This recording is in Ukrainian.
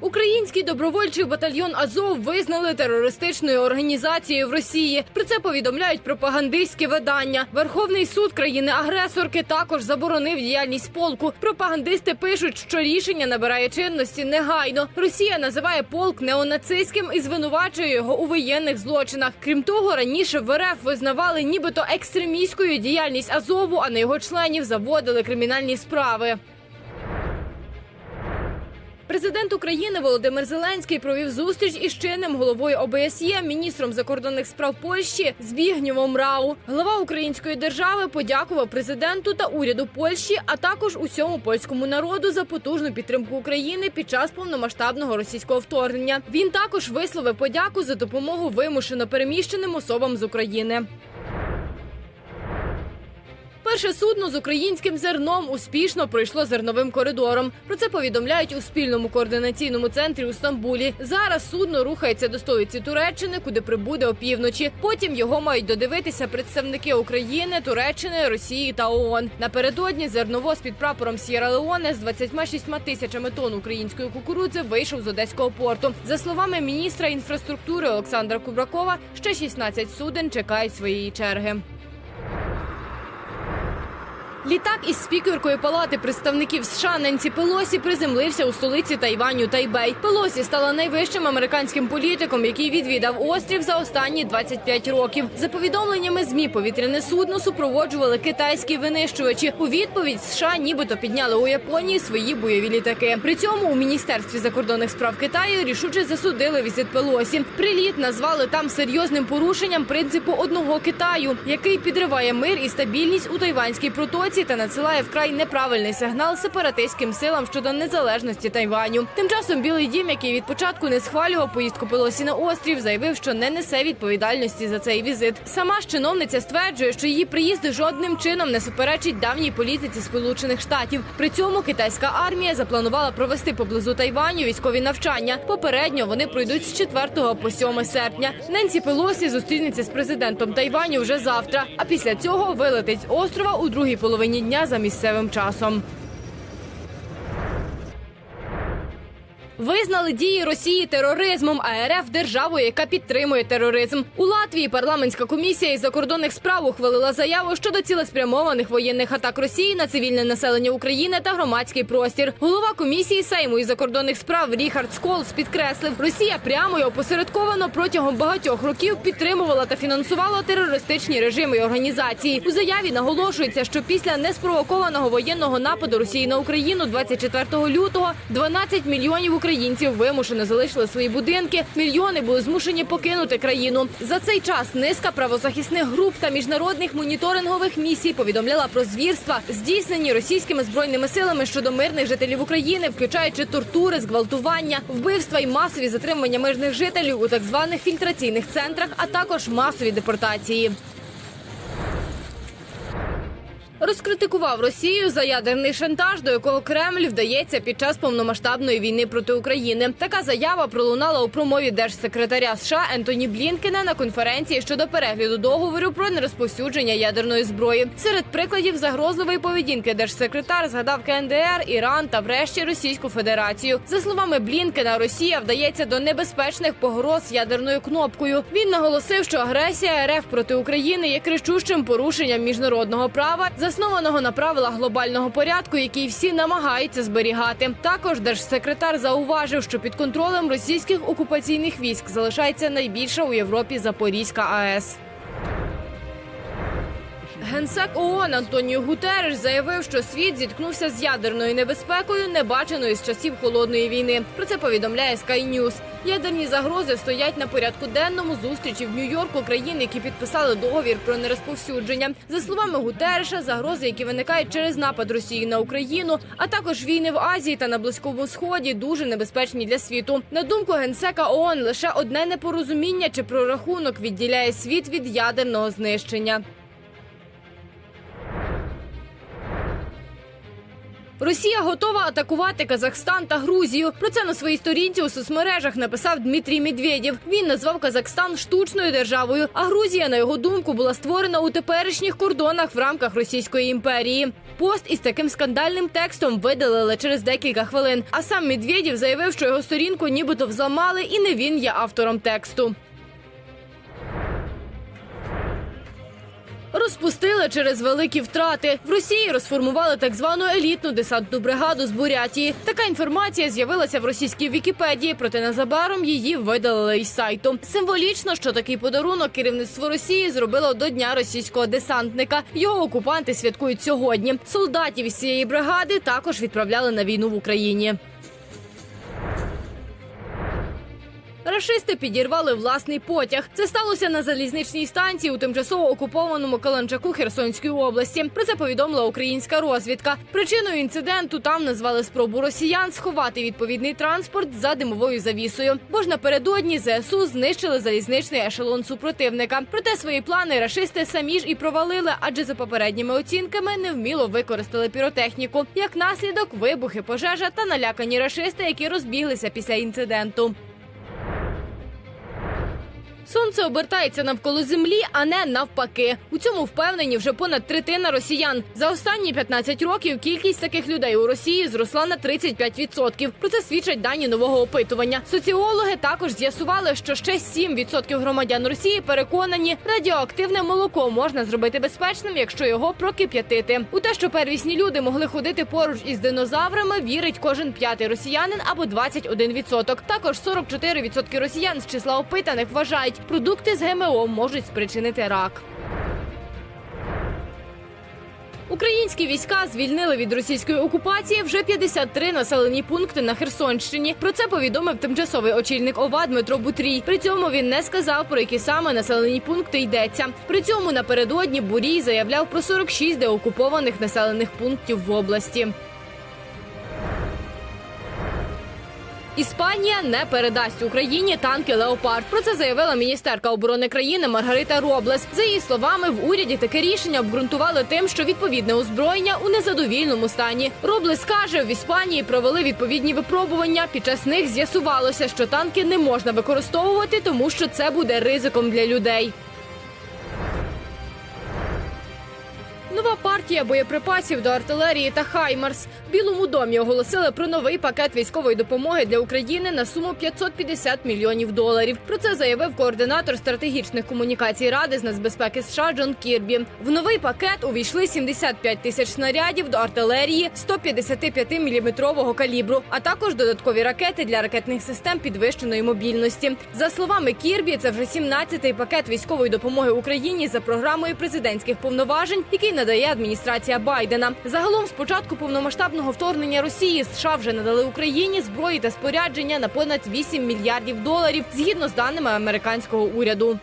Український добровольчий батальйон Азов визнали терористичною організацією в Росії. Про це повідомляють пропагандистські видання. Верховний суд країни-агресорки також заборонив діяльність полку. Пропагандисти пишуть, що рішення набирає чинності негайно. Росія називає полк неонацистським і звинувачує його у воєнних злочинах. Крім того, раніше в РФ визнавали нібито екстремістською діяльність Азову, а на його членів заводили кримінальні справи. Президент України Володимир Зеленський провів зустріч із чинним головою ОБСЄ, міністром закордонних справ Польщі Збігнєвом Рау. Глава української держави подякував президенту та уряду Польщі, а також усьому польському народу за потужну підтримку України під час повномасштабного російського вторгнення. Він також висловив подяку за допомогу вимушено переміщеним особам з України. Перше судно з українським зерном успішно пройшло зерновим коридором. Про це повідомляють у спільному координаційному центрі у Стамбулі. Зараз судно рухається до столиці Туреччини, куди прибуде опівночі. Потім його мають додивитися представники України, Туреччини, Росії та ООН. Напередодні зерновоз під прапором Сєра Леоне з 26 тисячами тонн української кукурудзи вийшов з одеського порту. За словами міністра інфраструктури Олександра Кубракова, ще 16 суден чекають своєї черги. Літак із спікеркою палати представників США Ненсі Пелосі приземлився у столиці Тайваню Тайбей. Пелосі стала найвищим американським політиком, який відвідав острів за останні 25 років. За повідомленнями змі повітряне судно супроводжували китайські винищувачі. У відповідь США нібито підняли у Японії свої бойові літаки. При цьому у міністерстві закордонних справ Китаю рішуче засудили візит Пелосі. Приліт назвали там серйозним порушенням принципу одного Китаю, який підриває мир і стабільність у тайванській протоці та надсилає вкрай неправильний сигнал сепаратистським силам щодо незалежності Тайваню. Тим часом Білий Дім, який від початку не схвалював поїздку Пелосі на острів, заявив, що не несе відповідальності за цей візит. Сама ж чиновниця стверджує, що її приїзд жодним чином не суперечить давній політиці Сполучених Штатів. При цьому китайська армія запланувала провести поблизу Тайваню військові навчання. Попередньо вони пройдуть з 4 по 7 серпня. Ненсі Пелосі зустрінеться з президентом Тайваню вже завтра. А після цього вилетить з острова у другій половині дня за місцевим часом. Визнали дії Росії тероризмом, а РФ державою, яка підтримує тероризм. У Латвії парламентська комісія із закордонних справ ухвалила заяву щодо цілеспрямованих воєнних атак Росії на цивільне населення України та громадський простір. Голова комісії Сейму із закордонних справ Ріхард Сколс підкреслив, Росія прямо і опосередковано протягом багатьох років підтримувала та фінансувала терористичні режими і організації. У заяві наголошується, що після неспровокованого воєнного нападу Росії на Україну 24 лютого 12 мільйонів українців вимушено залишили свої будинки. Мільйони були змушені покинути країну. За цей час низка правозахисних груп та міжнародних моніторингових місій повідомляла про звірства, здійснені російськими збройними силами щодо мирних жителів України, включаючи тортури, зґвалтування, вбивства і масові затримання мирних жителів у так званих фільтраційних центрах, а також масові депортації. Розкритикував Росію за ядерний шантаж, до якого Кремль вдається під час повномасштабної війни проти України. Така заява пролунала у промові держсекретаря США Ентоні Блінкена на конференції щодо перегляду договору про нерозповсюдження ядерної зброї. Серед прикладів загрозливої поведінки держсекретар згадав КНДР, Іран та, врешті, Російську Федерацію. За словами Блінкена, Росія вдається до небезпечних погроз ядерною кнопкою. Він наголосив, що агресія РФ проти України є кричущим порушенням міжнародного права, заснованого на правилах глобального порядку, який всі намагаються зберігати. Також держсекретар зауважив, що під контролем російських окупаційних військ залишається найбільша у Європі Запорізька АЕС. Генсек ООН Антоніо Гутереш заявив, що світ зіткнувся з ядерною небезпекою, небаченою з часів холодної війни. Про це повідомляє Sky News. Ядерні загрози стоять на порядку денному зустрічі в Нью-Йорку країн, які підписали договір про нерозповсюдження. За словами Гутереша, загрози, які виникають через напад Росії на Україну, а також війни в Азії та на Близькому Сході, дуже небезпечні для світу. На думку генсека ООН, лише одне непорозуміння чи прорахунок відділяє світ від ядерного знищення. Росія готова атакувати Казахстан та Грузію. Про це на своїй сторінці у соцмережах написав Дмитрій Медведєв. Він назвав Казахстан штучною державою, а Грузія, на його думку, була створена у теперішніх кордонах в рамках Російської імперії. Пост із таким скандальним текстом видалили через декілька хвилин. А сам Медведєв заявив, що його сторінку нібито взламали, і не він є автором тексту. Розпустили через великі втрати. В Росії розформували так звану елітну десантну бригаду з Бурятії. Така інформація з'явилася в російській Вікіпедії, проте незабаром її видалили із сайту. Символічно, що такий подарунок керівництво Росії зробило до дня російського десантника. Його окупанти святкують сьогодні. Солдатів із цієї бригади також відправляли на війну в Україні. Рашисти підірвали власний потяг. Це сталося на залізничній станції у тимчасово окупованому Каланчаку Херсонської області. Про це повідомила українська розвідка. Причиною інциденту там назвали спробу росіян сховати відповідний транспорт за димовою завісою. Бо ж напередодні ЗСУ знищили залізничний ешелон супротивника. Проте свої плани рашисти самі ж і провалили, адже за попередніми оцінками невміло використали піротехніку. Як наслідок, вибухи, пожежа та налякані рашисти, які розбіглися після інциденту. Сонце обертається навколо землі, а не навпаки. У цьому впевнені вже понад третина росіян. За останні 15 років кількість таких людей у Росії зросла на 35%. Про це свідчать дані нового опитування. Соціологи також з'ясували, що ще 7% громадян Росії переконані, радіоактивне молоко можна зробити безпечним, якщо його прокип'ятити. У те, що первісні люди могли ходити поруч із динозаврами, вірить кожен п'ятий росіянин або 21%. Також 44% росіян з числа опитаних вважають, продукти з ГМО можуть спричинити рак. Українські війська звільнили від російської окупації вже 53 населені пункти на Херсонщині. Про це повідомив тимчасовий очільник ОВА Дмитро Бутрій. При цьому він не сказав, про які саме населені пункти йдеться. При цьому напередодні Бурій заявляв про 46 деокупованих населених пунктів в області. Іспанія не передасть Україні танки Леопард. Про це заявила міністерка оборони країни Маргарита Роблес. За її словами, в уряді таке рішення обґрунтували тим, що відповідне озброєння у незадовільному стані. Роблес каже, в Іспанії провели відповідні випробування. Під час них з'ясувалося, що танки не можна використовувати, тому що це буде ризиком для людей. Партія боєприпасів до артилерії та Хаймарс. В Білому домі оголосили про новий пакет військової допомоги для України на суму 550 мільйонів доларів. Про це заявив координатор стратегічних комунікацій Ради з нацбезпеки США Джон Кірбі. В новий пакет увійшли 75 тисяч снарядів до артилерії 155-мм калібру, а також додаткові ракети для ракетних систем підвищеної мобільності. За словами Кірбі, це вже 17-й пакет військової допомоги Україні за програмою президентських повноважень, який надає адміністрація Байдена. Загалом, з початку повномасштабного вторгнення Росії, США вже надали Україні зброї та спорядження на понад 8 мільярдів доларів, згідно з даними американського уряду.